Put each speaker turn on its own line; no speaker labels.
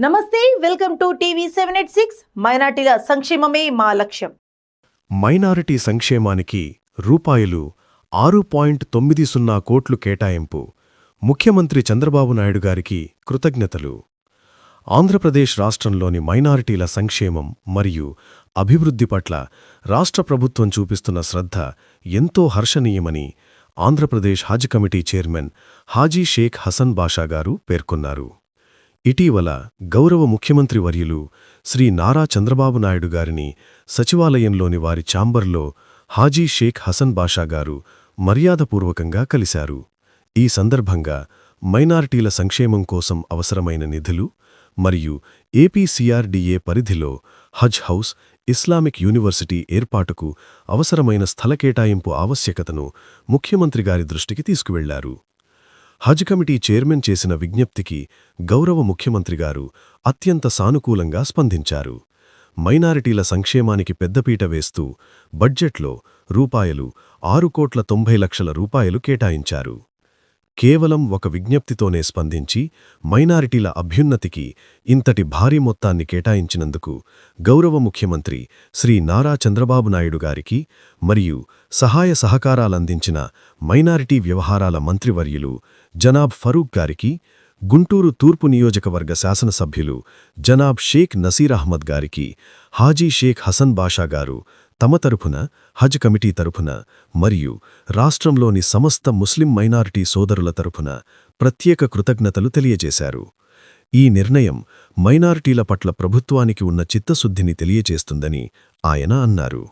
నమస్తే welcome to TV seven eight six. మైనార్టీల సంక్షేమమే మా లక్ష్యం.
మైనారిటీ సంక్షేమానికి రూపాయలు ఆరు పాయింట్ తొమ్మిది సున్నా కోట్లు కేటాయింపు. ముఖ్యమంత్రి చంద్రబాబు నాయుడు గారికి కృతజ్ఞతలు. ఆంధ్రప్రదేశ్ రాష్ట్రంలోని మైనారిటీల సంక్షేమం మరియు అభివృద్ధి పట్ల రాష్ట్ర ప్రభుత్వం చూపిస్తున్న శ్రద్ధ ఎంతో హర్షణీయమని Andhra Pradesh has committee chairman Haji Sheikh Hasan Basha garu పేర్కొన్నారు. ఇటీవల గౌరవ ముఖ్యమంత్రి వర్యులు శ్రీ నారా చంద్రబాబు నాయుడు గారిని సచివాలయంలోని వారి ఛాంబర్లో హాజీ షేక్ హసన్ బాషా గారు మర్యాదపూర్వకంగా కలిశారు. ఈ సందర్భంగా మైనారిటీల సంక్షేమం కోసం అవసరమైన నిధులు మరియు ఏపీసీఆర్డీఏ పరిధిలో హజ్ హౌస్ ఇస్లామిక్ యూనివర్సిటీ ఏర్పాటుకు అవసరమైన స్థల కేటాయింపు ఆవశ్యకతను ముఖ్యమంత్రి గారి దృష్టికి తీసుకువెళ్ళారు. హజ్ కమిటీ చైర్మన్ చేసిన విజ్ఞప్తికి గౌరవ ముఖ్యమంత్రి గారు అత్యంత సానుకూలంగా స్పందించారు. మైనారిటీల సంక్షేమానికి పెద్దపీట వేస్తూ బడ్జెట్లో రూపాయలు ఆరు కోట్ల తొంభై లక్షల రూపాయలు కేటాయించారు. కేవలం ఒక విజ్ఞప్తితోనే స్పందించి మైనారిటీల అభ్యున్నతికి ఇంతటి భారీ మొత్తాన్ని కేటాయించినందుకు గౌరవ ముఖ్యమంత్రి శ్రీ నారా చంద్రబాబు నాయుడు గారికి మరియు సహాయ సహకారాలందించిన మైనారిటీ వ్యవహారాల మంత్రివర్యులు జనాబ్ ఫరూక్ గారికి గుంటూరు తూర్పు నియోజకవర్గ శాసనసభ్యులు జనాబ్ షేక్ నసీర్ అహ్మద్ గారికి హాజీ షేక్ హసన్ బాషా గారు తమ తరపున హజ్ కమిటీ తరపున మరియు రాష్ట్రంలోని సమస్త ముస్లిం మైనారిటీ సోదరుల తరఫున ప్రత్యేక కృతజ్ఞతలు తెలియజేశారు. ఈ నిర్ణయం మైనారిటీల పట్ల ప్రభుత్వానికి ఉన్న చిత్తశుద్ధిని తెలియజేస్తుందని ఆయన అన్నారు.